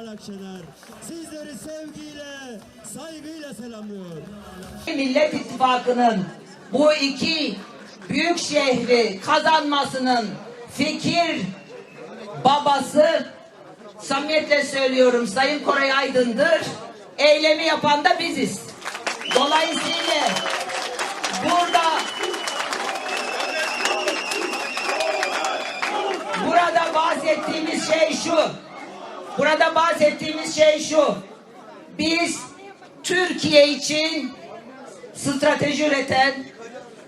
Meral Akşener sizleri sevgiyle, saygıyla selamlıyor. Millet İttifakı'nın bu iki büyük şehri kazanmasının fikir babası samimiyetle söylüyorum Sayın Koray Aydın'dır. Eylemi yapan da biziz. Dolayısıyla burada burada bahsettiğimiz şey şu. Burada bahsettiğimiz şey şu. Biz Türkiye için strateji üreten,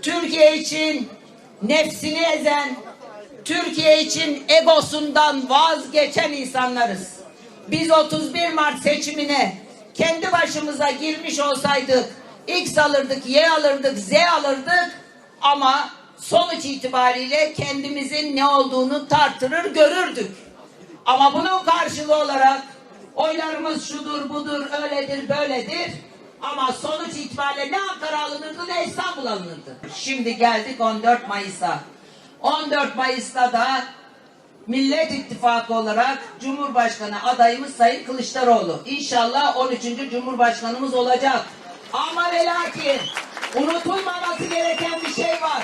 Türkiye için nefsini ezen, Türkiye için egosundan vazgeçen insanlarız. Biz 31 Mart seçimine kendi başımıza girmiş olsaydık X alırdık, Y alırdık, Z alırdık ama sonuç itibariyle kendimizin ne olduğunu tartırır görürdük. Ama bunun karşılığı olarak oylarımız şudur budur öyledir böyledir ama sonuç itibariyle ne Ankara alınırdı ne İstanbul alınırdı. Şimdi geldik 14 Mayıs'a. 14 Mayıs'ta da Millet İttifakı olarak Cumhurbaşkanı adayımız Sayın Kılıçdaroğlu. İnşallah 13. Cumhurbaşkanımız olacak. Ama ve lakin unutulmaması gereken bir şey var.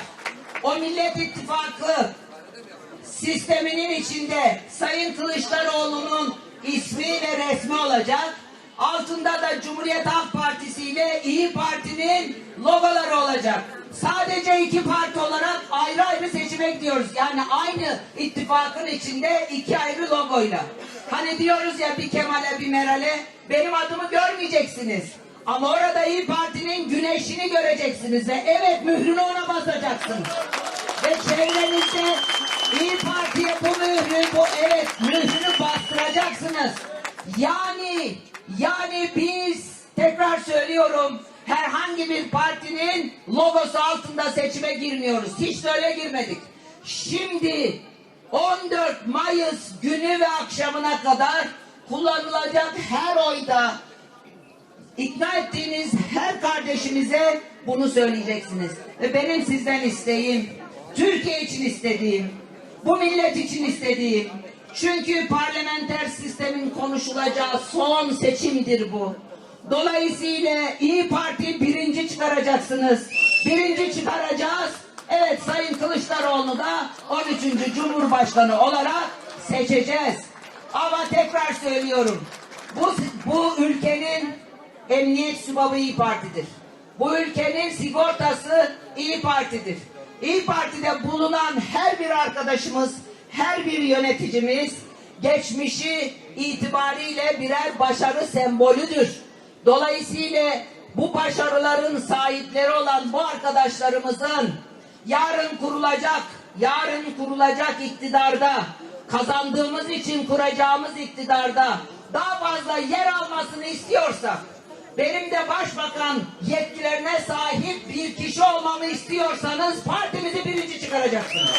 O Millet İttifakı sisteminin içinde Sayın Kılıçdaroğlu'nun ismi ve resmi olacak. Altında da Cumhuriyet Halk Partisi ile İyi Parti'nin logoları olacak. Sadece iki parti olarak ayrı ayrı seçime gidiyoruz. Yani aynı ittifakın içinde iki ayrı logoyla. Hani diyoruz ya bir Kemal'e bir Meral'e benim adımı görmeyeceksiniz. Ama orada İyi Parti'nin güneşini göreceksiniz ve evet mührünü ona basacaksınız ve çevrenizde İyi Parti'ye bu mührü, bu evet mührünü bastıracaksınız. Yani, yani biz tekrar söylüyorum herhangi bir partinin logosu altında seçime girmiyoruz. Hiç de öyle girmedik. Şimdi 14 Mayıs günü ve akşamına kadar kullanılacak her oyda İkna ettiğiniz her kardeşimize bunu söyleyeceksiniz. Ve benim sizden isteğim, Türkiye için istediğim, bu millet için istediğim, çünkü parlamenter sistemin konuşulacağı son seçimdir bu. Dolayısıyla İyi Parti birinci çıkaracaksınız. Birinci çıkaracağız. Evet Sayın Kılıçdaroğlu da 13. Cumhurbaşkanı olarak seçeceğiz. Ama tekrar söylüyorum. Bu, bu ülkenin emniyet subabı İyi Parti'dir. Bu ülkenin sigortası İyi Parti'dir. İyi Parti'de bulunan her bir arkadaşımız, her bir yöneticimiz geçmişi itibariyle birer başarı sembolüdür. Dolayısıyla bu başarıların sahipleri olan bu arkadaşlarımızın yarın kurulacak, yarın kurulacak iktidarda kazandığımız için kuracağımız iktidarda daha fazla yer almasını istiyorsak benim de başbakan yetkilerine sahip bir kişi olmamı istiyorsanız partimizi birinci çıkaracaksınız.